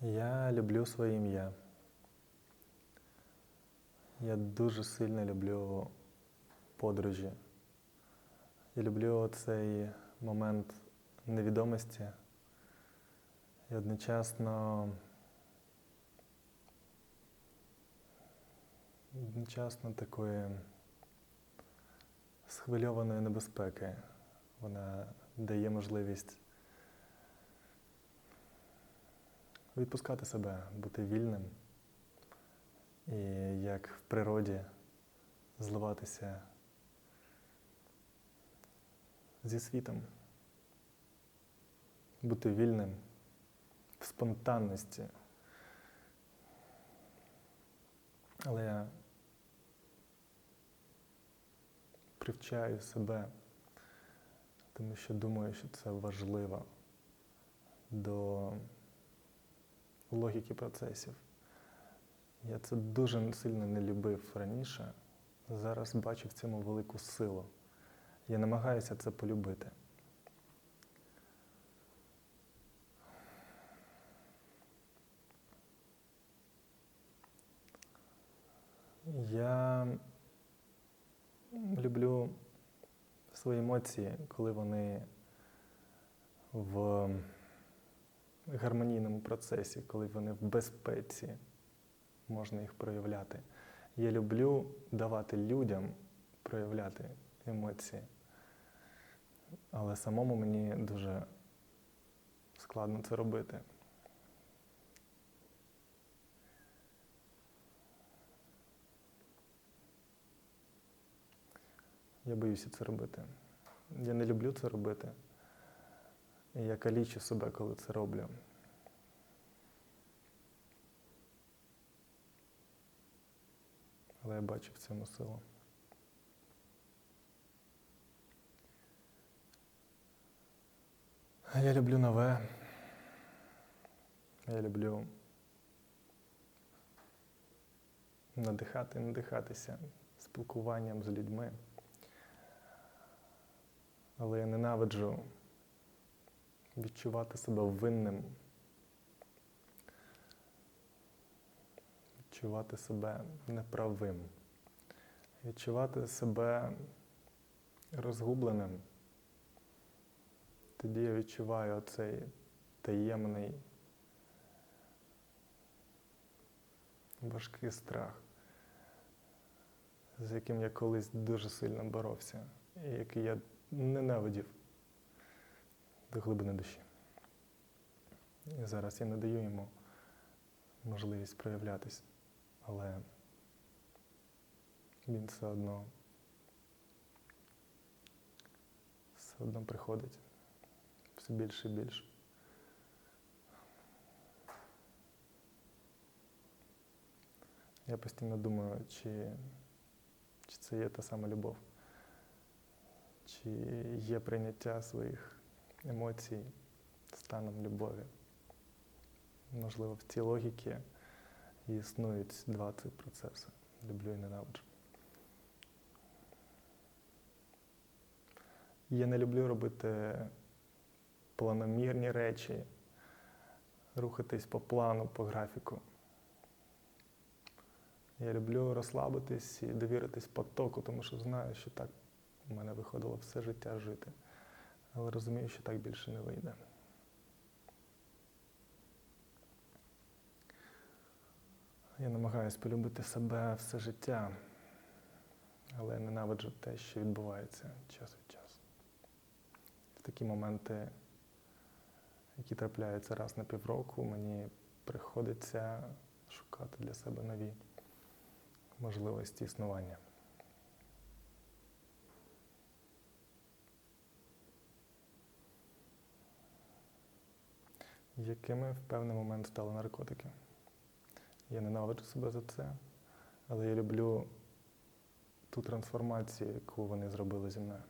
Я люблю своє ім'я. Я дуже сильно люблю подорожі. Я люблю цей момент невідомості і одночасно, одночасно такої схвильованої небезпеки. Вона дає можливість відпускати себе, бути вільним і як в природі зливатися зі світом, бути вільним в спонтанності. Але я привчаю себе, тому що думаю, що це важливо до логіки процесів. Я це дуже сильно не любив раніше. Зараз бачу в цьому велику силу. Я намагаюся це полюбити. Я люблю свої емоції, коли вони в гармонійному процесі, коли вони в безпеці, можна їх проявляти. Я люблю давати людям проявляти емоції, але самому мені дуже складно це робити. Я боюся це робити. Я не люблю це робити. І я калічу себе, коли це роблю. Але я бачу в цьому силу. А Я люблю нове. Я люблю надихати, надихатися спілкуванням з людьми. Але я ненавиджу відчувати себе винним, відчувати себе неправим, відчувати себе розгубленим. Тоді я відчуваю цей таємний важкий страх, з яким я колись дуже сильно боровся, і який я ненавидів до глибини душі. І зараз я не даю йому можливість проявлятись, але він все одно все одно приходить все більше і більше. Я постійно думаю, чи, чи це є та сама любов, чи є прийняття своїх емоцій станом любові. Можливо, в цій логіці існують два цих процеси люблю і ненавиджу. Я не люблю робити планомірні речі, рухатись по плану, по графіку. Я люблю розслабитись і довіритись потоку, тому що знаю, що так у мене виходило все життя жити. Але розумію, що так більше не вийде. Я намагаюся полюбити себе все життя, але ненавиджу те, що відбувається час від часу. В такі моменти, які трапляються раз на півроку, мені приходиться шукати для себе нові можливості існування. Якими в певний момент стали наркотики. Я ненавиджу себе за це, але я люблю ту трансформацію, яку вони зробили зі мною.